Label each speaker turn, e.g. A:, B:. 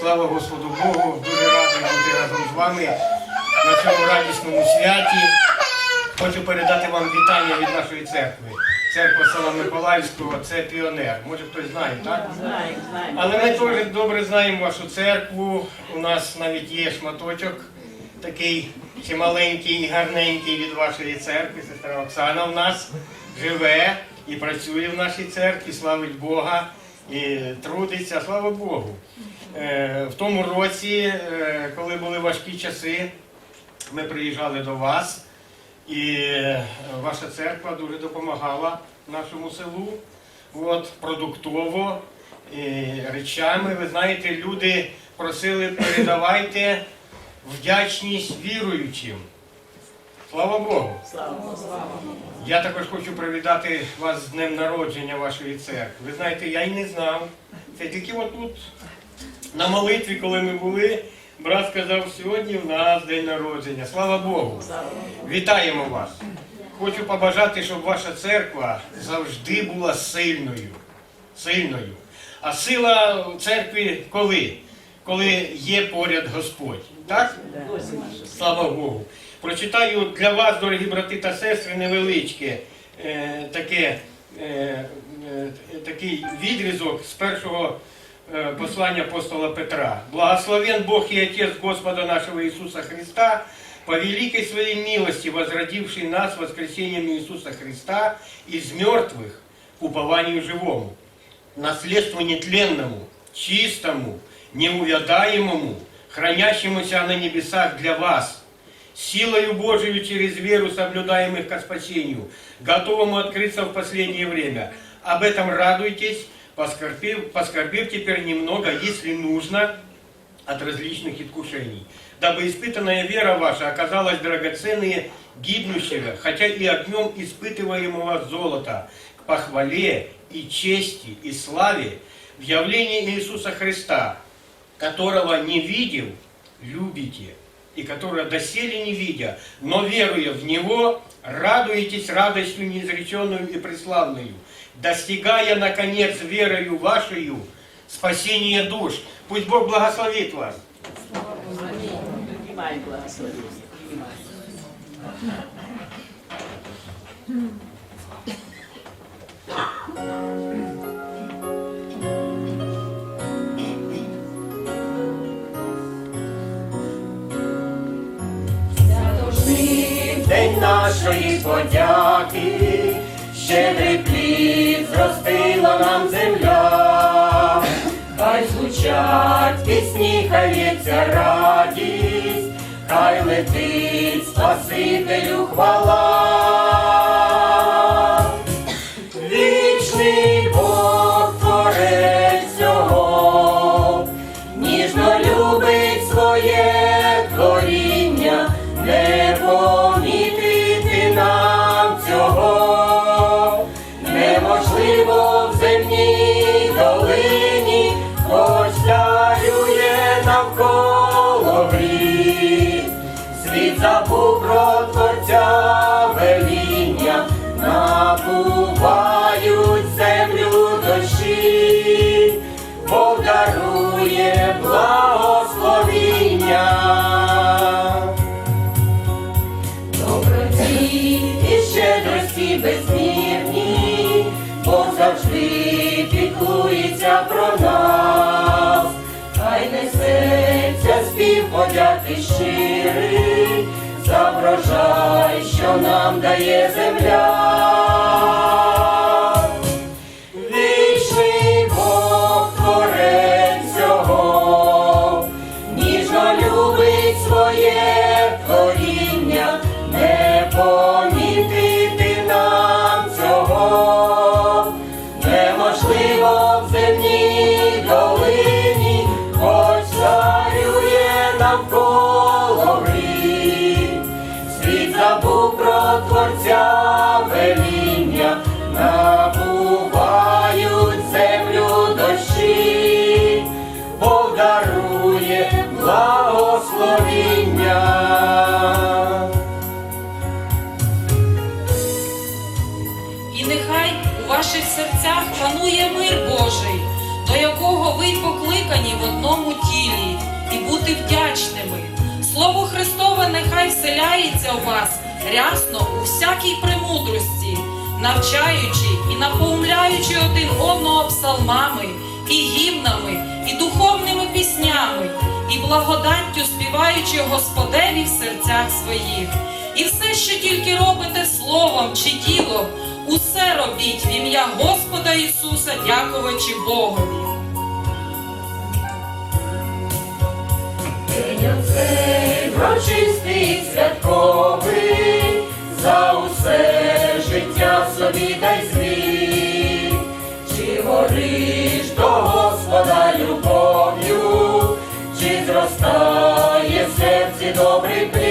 A: Слава Господу Богу, дуже радий бути разом з вами на цьому радісному святі. Хочу передати вам вітання від нашої церкви. Церква села Миколаївського це піонер. Може хтось знає, так?
B: Знаємо, знаємо.
A: Але ми теж добре знаємо вашу церкву. У нас навіть є шматочок такий чималенький і гарненький від вашої церкви. Сестра Оксана в нас живе і працює в нашій церкві, славить Бога і трудиться, слава Богу. Е, В тому році, е, коли були важкі часи, ми приїжджали до вас, і е, ваша церква дуже допомагала нашому селу. От, продуктово, і речами. Ви знаєте, люди просили, передавайте вдячність віруючим. Слава Богу!
B: Слава Богу.
A: Я також хочу привітати вас з днем народження вашої церкви. Ви знаєте, я й не знав. Це тільки отут, на молитві, коли ми були, брат сказав, сьогодні в нас день народження. Слава Богу! Вітаємо вас! Хочу побажати, щоб ваша церква завжди була сильною. Сильною. А сила в церкві коли? Коли є поряд Господь. Так? Слава Богу. Прочитаю для вас, дорогі брати та сестри, невеличке е, таке, е, е, такий відрізок з першого е, послання апостола Петра. Благословен Бог и Отец Господа нашего Иисуса Христа, по великой своей милости, возродивший нас воскресением Иисуса Христа из мертвых к упованию живому, наследству нетленному, чистому, неувядаемому, хранящемуся на небесах для вас, силою Божию через веру соблюдаемых ко спасению, готовому открыться в последнее время. Об этом радуйтесь, поскорбив, поскорбив теперь немного, если нужно, от различных искушений, дабы испытанная вера ваша оказалась драгоценнее гибнущего, хотя и огнем испытываемого золота, к похвале и чести и славе в явлении Иисуса Христа, которого не видел, любите, и которого доселе не видя, но веруя в Него, радуетесь радостью неизреченную и преславную, достигая, наконец, верою вашей спасения душ. Пусть Бог благословит вас.
B: Приймай благословення. Приймай.
A: День нашої подяки, щедрий звучать пісні, хай лється радість, хай летить Спасителю хвала. Вічний Бог творець ніжно любить своє творіння, царює. Світ забув про творця веління, набувають щирий, за що нам дає земля. Благословіння.
C: І нехай у ваших серцях панує мир Божий, до якого ви покликані в одному тілі і бути вдячними. Слово Христове нехай вселяється у вас рясно у всякій премудрості, навчаючи і наповняючи один одного псалмами, і гімнами, і духовними піснями, благодаттю співаючи Господеві в серцях своїх. І все, що тільки робите словом чи ділом, усе робіть в ім'я Господа Ісуса, дякуючи Богові.
D: День оцей святковий, добрый плен.